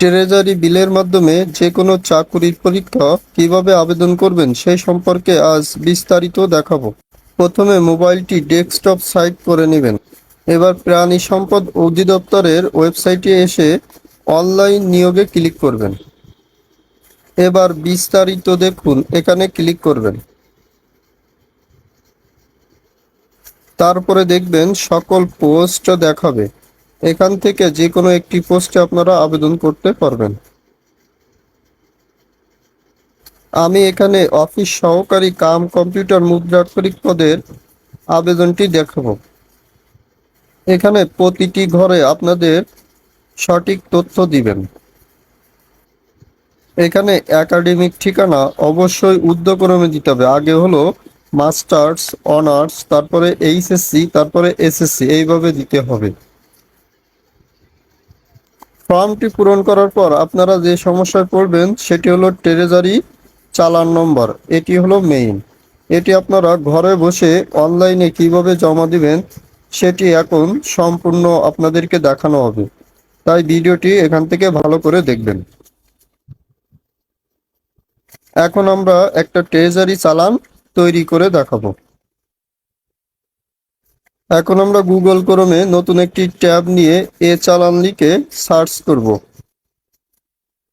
Treasury বিলের মাধ্যমে যে কোনো চাকুরির পরীক্ষা কীভাবে আবেদন করবেন সেই সম্পর্কে আজ বিস্তারিত দেখাবো। প্রথমে মোবাইলটি ডেস্কটপ সাইট করে নেবেন। এবার প্রাণী সম্পদ অধিদপ্তরের ওয়েবসাইটে এসে অনলাইন নিয়োগে ক্লিক করবেন। এবার বিস্তারিত দেখুন, এখানে ক্লিক করবেন। তারপরে দেখবেন সকল পোস্ট দেখাবে। এখান থেকে যে কোনো একটি পোস্টে আপনারা আবেদন করতে পারবেন। আমি এখানে অফিস সহকারী কাম কম্পিউটার মুদ্রাক্ষরিক পদের আবেদনটি দেখাব। এখানে প্রতিটি ঘরে আপনাদের সঠিক তথ্য দিবেন। এখানে একাডেমিক ঠিকানা অবশ্যই উদ্যক্রমে দিতে হবে। আগে হলো মাস্টার্স, অনার্স, তারপরে এইচএসসি, তারপরে এসএসসি, এইভাবে দিতে হবে। ফর্মটি পূরণ করার পর আপনারা যে সমস্যায় পড়বেন, সেটি হলো ট্রেজারি চালান নম্বর। এটি হলো মেইন এটি আপনারা ঘরে বসে অনলাইনে কীভাবে জমা দিবেন, সেটি এখন সম্পূর্ণ আপনাদেরকে দেখানো হবে। তাই ভিডিওটি এখান থেকে ভালো করে দেখবেন। এখন আমরা একটা ট্রেজারি চালান তৈরি করে দেখাবো। এখন আমরা গুগল ক্রোমে নতুন একটি ট্যাব নিয়ে এ চালান লিখে সার্চ করব।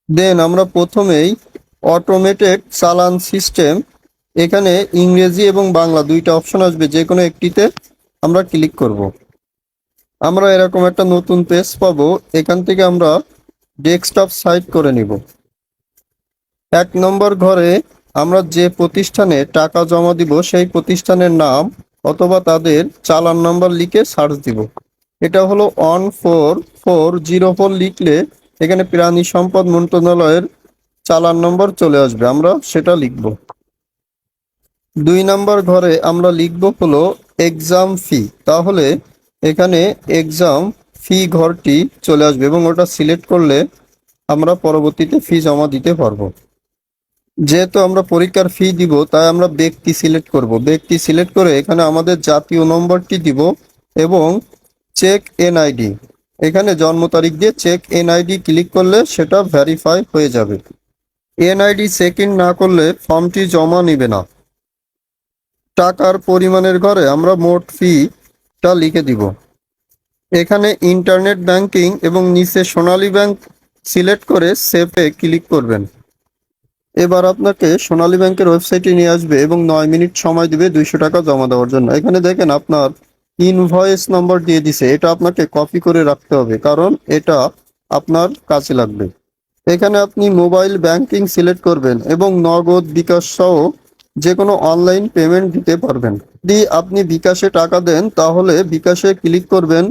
দেন আমরা প্রথমেই অটোমেটেড চালান সিস্টেম এখানে ইংরেজি এবং বাংলা দুইটা অপশন আসবে যে কোনো একটিতে আমরা ক্লিক করব। আমরা এরকম একটা নতুন পেজ পাবো, এখান থেকে আমরা ডেস্কটপ সাইট করে নিব। এক নম্বর ঘরে আমরা যে প্রতিষ্ঠানে টাকা জমা দিব, সেই প্রতিষ্ঠানের নাম অথবা তাদের চালান নাম্বার লিখে সার্চ দিব। এটা হলো one four four zero four লিখলে এখানে প্রাণী সম্পদ মন্ত্রণালয়ের চালান নম্বর চলে আসবে। আমরা সেটা লিখব। দুই নাম্বার ঘরে আমরা লিখব হলো এক্সাম ফি তাহলে এখানে এক্সাম ফি ঘরটি চলে আসবে এবং ওটা সিলেক্ট করলে আমরা পরবর্তীতে ফি জমা দিতে পারব। যেহেতু আমরা পরীক্ষার ফি দিব, তাই আমরা ব্যক্তি সিলেক্ট করব। ব্যক্তি সিলেক্ট করে এখানে আমাদের জাতীয় নম্বরটি দিব এবং চেক এনআইডি এখানে জন্ম তারিখ দিয়ে চেক এনআইডি ক্লিক করলে সেটা ভেরিফাই হয়ে যাবে। এনআইডি চেক ইন না করলে ফর্মটি জমা নিবে না। টাকার পরিমাণের ঘরে আমরা মোট ফিটা লিখে দিব। এখানে ইন্টারনেট ব্যাংকিং এবং নিচে সোনালী ব্যাংক সিলেক্ট করে সেভে ক্লিক করবেন। এবার আপনাকে সোনালী ব্যাংকের ওয়েবসাইটে নিয়ে আসবে এবং নয় মিনিট সময় দিবে দুইশো টাকা জমা দেওয়ার জন্য। এখানে দেখেন আপনার ইনভয়েস নম্বর দিয়ে দিছে। এটা আপনাকে কপি করে রাখতে হবে, কারণ এটা আপনার কাছে লাগবে। এখানে আপনি মোবাইল ব্যাংকিং সিলেক্ট করবেন এবং নগদ, বিকাশ সহ যে কোনো অনলাইন পেমেন্ট দিতে পারবেন। যদি আপনি বিকাশে টাকা দেন, তাহলে বিকাশে ক্লিক করবেন,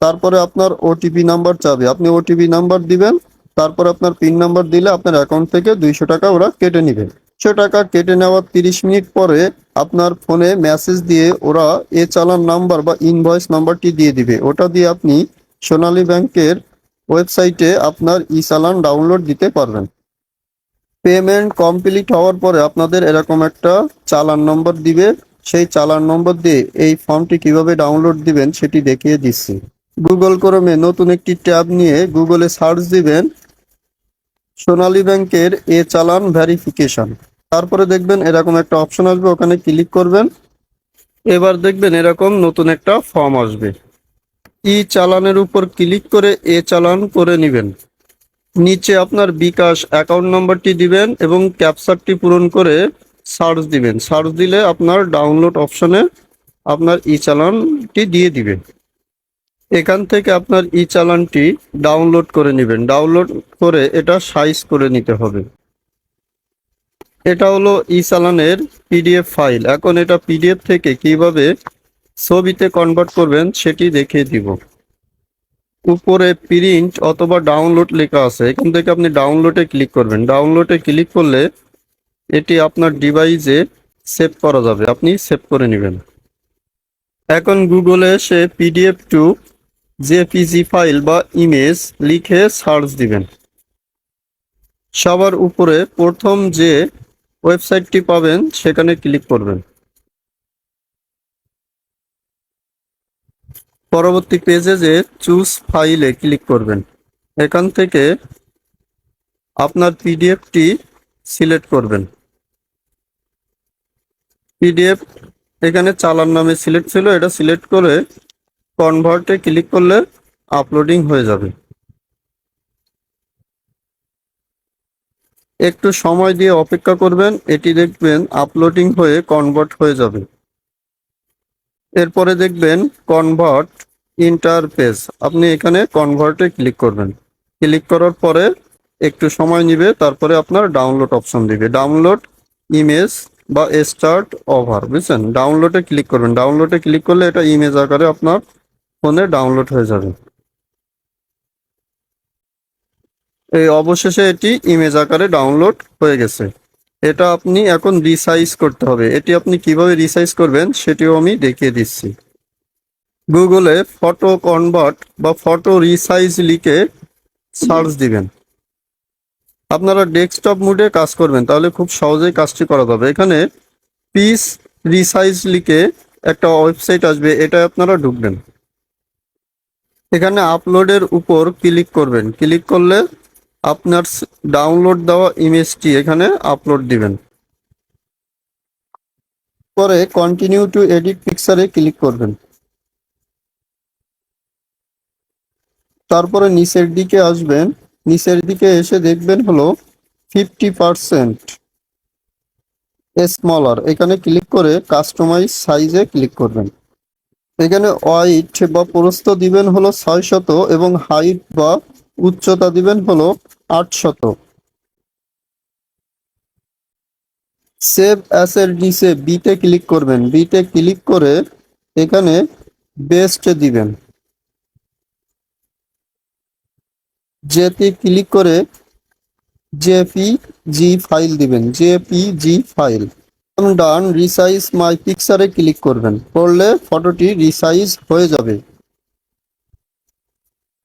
তারপরে আপনার ওটিপি নাম্বার চাবে। আপনি ওটিপি নাম্বার দিবেন তারপর আপনার পিন নাম্বার দিলে আপনার অ্যাকাউন্ট থেকে দুইশো টাকা ওরা কেটে নেবে। দুশো টাকা কেটে নেওয়ার তিরিশ মিনিট পরে আপনার ফোনে মেসেজ দিয়ে ওরা এ চালান নাম্বার বা ইনভয়েস নাম্বারটি দিয়ে দিবে। ওটা দিয়ে আপনি সোনালী ব্যাংকের ওয়েবসাইটে আপনার ই চালান ডাউনলোড দিতে পারবেন। পেমেন্ট কমপ্লিট হওয়ার পরে আপনাদের এরকম একটা চালান নম্বর দিবে। সেই চালান নম্বর দিয়ে এই ফর্মটি কীভাবে ডাউনলোড দিবেন সেটি দেখিয়ে দিচ্ছি। গুগল ক্রমে নতুন একটি ট্যাব নিয়ে গুগলে সার্চ দিবেন। সোনালী ব্যাংকের এ চালান ভেরিফিকেশন তারপরে দেখবেন এরকম একটা অপশন আসবে, ওখানে ক্লিক করবেন। এবার দেখবেন এরকম নতুন একটা ফর্ম আসবে। ই চালানের উপর ক্লিক করে এ চালান করে নেবেন। নিচে আপনার বিকাশ অ্যাকাউন্ট নম্বরটি দিবেন এবং ক্যাপচারটি পূরণ করে সার্চ দিবেন। সার্চ দিলে আপনার ডাউনলোড অপশনে আপনার ই চালানটি দিয়ে দিবে। এখান থেকে আপনার ই চালানটি ডাউনলোড করে নেবেন। ডাউনলোড করে এটা সাইজ করে নিতে হবে। এটা হলো ই চালানের পিডিএফ ফাইল এখন এটা পিডিএফ থেকে কীভাবে ছবিতে কনভার্ট করবেন সেটি দেখিয়ে দিব। উপরে প্রিন্ট অথবা ডাউনলোড লেখা আছে। এখান থেকে আপনি ডাউনলোডে ক্লিক করবেন। ডাউনলোডে ক্লিক করলে এটি আপনার ডিভাইসে সেভ করা যাবে। আপনি সেভ করে নেবেন। এখন গুগলে এসে পিডিএফ টু জেপিজি ফাইল বা ইমেজ লিখে সার্চ দিবেন। সবার উপরে প্রথম যে ওয়েবসাইটটি পাবেন, সেখানে ক্লিক করবেন। পরবর্তী পেজে যে চুজ ফাইলে ক্লিক করবেন। এখান থেকে আপনার পিডিএফটি সিলেক্ট করবেন। পিডিএফ এখানে চালান নামে সিলেক্ট ছিল, এটা সিলেক্ট করে কনভার্টে ক্লিক করলে আপলোডিং হয়ে যাবে। একটু সময় দিয়ে অপেক্ষা করবেন, এটি দেখবেন আপলোডিং হয়ে কনভার্ট হয়ে যাবে। এরপরে দেখবেন কনভার্ট ইন্টারফেস আপনি এখানে কনভার্টে ক্লিক করবেন। ক্লিক করার পরে একটু সময় নিবে, তারপরে আপনার ডাউনলোড অপশন দিবে। ডাউনলোড ইমেজ বা স্টার্ট ওভার বুঝছেন? ডাউনলোডে ক্লিক করবেন। ডাউনলোডে ক্লিক করলে এটা ইমেজ আকারে আপনার ফোনে ডাউনলোড হয়ে যাবে। এই অবশেষে এটি ইমেজ আকারে ডাউনলোড হয়ে গেছে। এটা আপনি এখন রিসাইজ করতে হবে। এটি আপনি কীভাবে রিসাইজ করবেন সেটিও আমি দেখিয়ে দিচ্ছি। গুগলে ফটো কনভার্ট বা ফটো রিসাইজ লিখে সার্চ দিবেন। আপনারা ডেস্কটপ মোডে কাজ করবেন, তাহলে খুব সহজেই কাজটি করা যাবে। এখানে পিস রিসাইজ লিখে একটা ওয়েবসাইট আসবে এটা আপনারা ঢুকবেন। এখানে আপলোডের উপর ক্লিক করবেন। ক্লিক করলে আপনার ডাউনলোড দেওয়া ইমেজটি এখানে আপলোড দিবেন। পরে কন্টিনিউ টু এডিট পিকচারে ক্লিক করবেন। তারপরে নিচের দিকে আসবেন। নিচের দিকে এসে দেখবেন হলো ফিফটি পারসেন্ট স্মলার এখানে ক্লিক করে কাস্টমাইজ সাইজে ক্লিক করবেন। এখানে ওয়াইট বা প্রস্থ দিবেন হলো ছয় শত এবং হাইট বা উচ্চতা দিবেন হলো আট শত। সেভ অ্যাসের নিচে বিতে ক্লিক করবেন। বিতে ক্লিক করে এখানে বেস্ট দিবেন। যেতে ক্লিক করে জেপিজি ফাইল দিবেন। JPG file. Done resize my পিকচারে ক্লিক করবেন। করলে ফটোটি রিসাইজ হয়ে যাবে।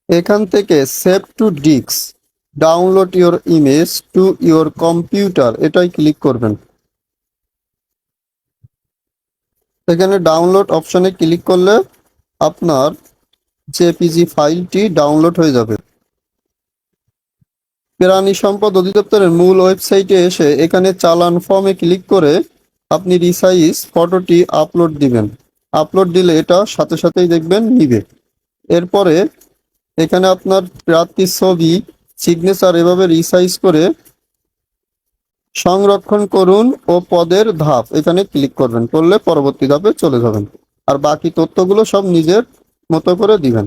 এখান থেকে save to disk download your image to your computer এটাই ক্লিক করবেন। এখানে ডাউনলোড অপশনে ক্লিক করলে আপনার জেপিজি ফাইলটি ডাউনলোড হয়ে যাবে। প্রাণী সম্পদ অধিদপ্তরের মূল ওয়েবসাইটে এসে এখানে চালান ফর্মে ক্লিক করে আপনি রিসাইজ ফটোটি আপলোড দিবেন। আপলোড দিলে এটা সাথে সাথেই দেখবেন নিবে। এরপরে এখানে আপনার প্রার্থীর ছবি সিগনেচার এভাবে রিসাইজ করে সংরক্ষণ করুন ও পদের ধাপ এখানে ক্লিক করবেন। করলে পরবর্তী ধাপে চলে যাবেন। আর বাকি তথ্যগুলো সব নিজের মতো করে দিবেন।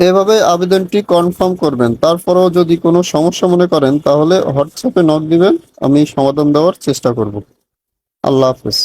এভাবে আবেদনটি কনফার্ম করবেন। তারপরেও যদি কোনো সমস্যা মনে করেন, তাহলে হোয়াটসঅ্যাপে নক দিবেন, আমি সমাধান দেওয়ার চেষ্টা করব। আল্লাহ হাফেজ।